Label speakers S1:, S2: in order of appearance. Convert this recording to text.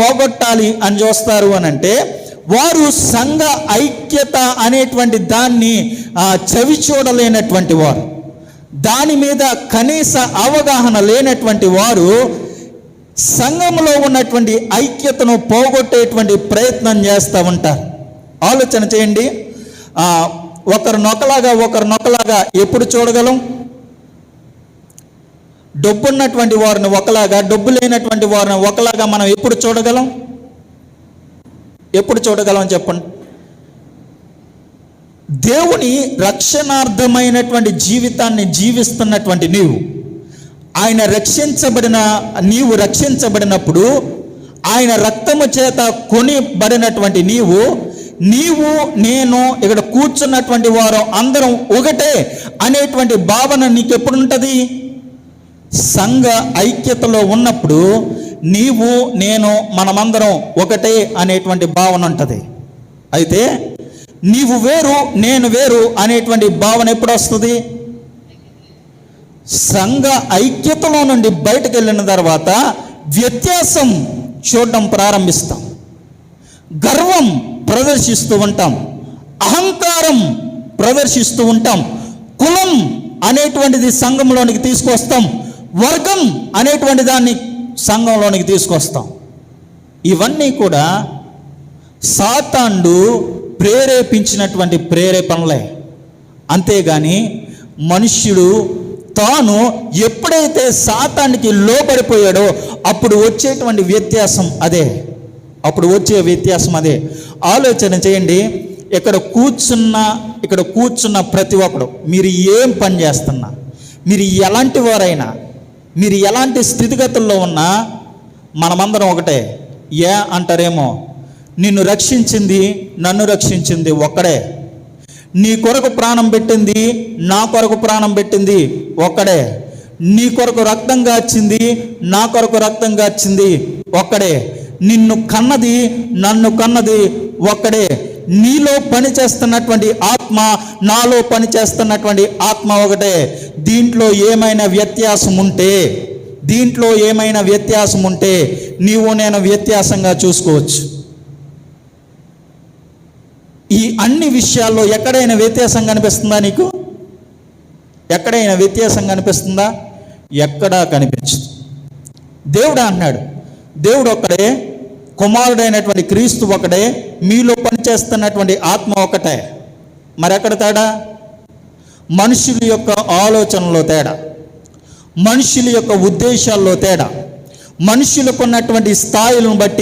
S1: పోగొట్టాలి అని చూస్తారు అని అంటే వారు సంఘ ఐక్యత అనేటువంటి దాన్ని చవి చూడలేనటువంటి వారు. దాని మీద కనీస అవగాహన లేనటువంటి వారు సంఘంలో ఉన్నటువంటి ఐక్యతను పోగొట్టేటువంటి ప్రయత్నం చేస్తూ ఉంటారు. ఆలోచన చేయండి. ఒకరు నొకలాగా ఒకరు నొకలాగా ఎప్పుడు చూడగలం? డబ్బు ఉన్నటువంటి వారిని ఒకలాగా డబ్బు లేనటువంటి వారిని ఒకలాగా మనం ఎప్పుడు చూడగలం? ఎప్పుడు చూడగలం చెప్పండి. దేవుని రక్షణార్థమైనటువంటి జీవితాన్ని జీవిస్తున్నటువంటి నీవు ఆయన రక్షించబడిన నీవు రక్షించబడినప్పుడు ఆయన రక్తము చేత కొనిబడినటువంటి నీవు నీవు నేను ఇక్కడ కూర్చున్నటువంటి వారు అందరం ఒకటే అనేటువంటి భావన నీకు ఎప్పుడు ఉంటుంది సంఘ ఐక్యతలో ఉన్నప్పుడు నీవు నేను మనమందరం ఒకటే అనేటువంటి భావన ఉంటుంది. అయితే నీవు వేరు నేను వేరు అనేటువంటి భావన ఎప్పుడు వస్తుంది? సంఘ ఐక్యతలో నుండి బయటకు వెళ్ళిన తర్వాత వ్యత్యాసం చూడడం ప్రారంభిస్తాం. గర్వం ప్రదర్శిస్తూ ఉంటాం. అహంకారం ప్రదర్శిస్తూ ఉంటాం. కులం అనేటువంటిది సంఘంలోనికి తీసుకొస్తాం. వర్గం అనేటువంటి దాన్ని సంఘంలోనికి తీసుకొస్తాం. ఇవన్నీ కూడా సాతాండు ప్రేరేపించినటువంటి ప్రేరేపణలే. అంతేగాని మనుష్యుడు తాను ఎప్పుడైతే సాతానికి లోపడిపోయాడో అప్పుడు వచ్చేటువంటి వ్యత్యాసం అదే. అప్పుడు వచ్చే వ్యత్యాసం అదే. ఆలోచన చేయండి ఇక్కడ కూర్చున్న ఇక్కడ కూర్చున్న ప్రతి ఒక్కడు మీరు ఏం పని చేస్తున్నా మీరు ఎలాంటి వారైనా మీరు ఎలాంటి స్థితిగతుల్లో ఉన్నా మనమందరం ఒకటే. ఏ అంటారేమో నిన్ను రక్షించింది నన్ను రక్షించింది ఒక్కడే. నీ కొరకు ప్రాణం పెట్టింది నా కొరకు ప్రాణం పెట్టింది ఒక్కడే. నీ కొరకు రక్తం గాచింది నా కొరకు రక్తం గాచింది ఒక్కడే. నిన్ను కన్నది నన్ను కన్నది ఒక్కడే. నీలో పనిచేస్తున్నటువంటి ఆత్మ నాలో పనిచేస్తున్నటువంటి ఆత్మ ఒకటే. దీంట్లో ఏమైనా వ్యత్యాసం ఉంటే దీంట్లో ఏమైనా వ్యత్యాసం ఉంటే నీవు నేను వ్యత్యాసంగా చూసుకోవచ్చు. ఈ అన్ని విషయాల్లో ఎక్కడైనా వ్యత్యాసం కనిపిస్తుందా నీకు? ఎక్కడైనా వ్యత్యాసం కనిపిస్తుందా? ఎక్కడా కనిపించదు. దేవుడు అన్నాడు దేవుడు ఒక్కడే కుమారుడైనటువంటి క్రీస్తు ఒకడే మీలో పనిచేస్తున్నటువంటి ఆత్మ ఒకటే మరెక్కడ తేడా? మనుషుల యొక్క ఆలోచనలో తేడా. మనుషుల యొక్క ఉద్దేశాల్లో తేడా. మనుషులకు ఉన్నటువంటి స్థాయిలను బట్టి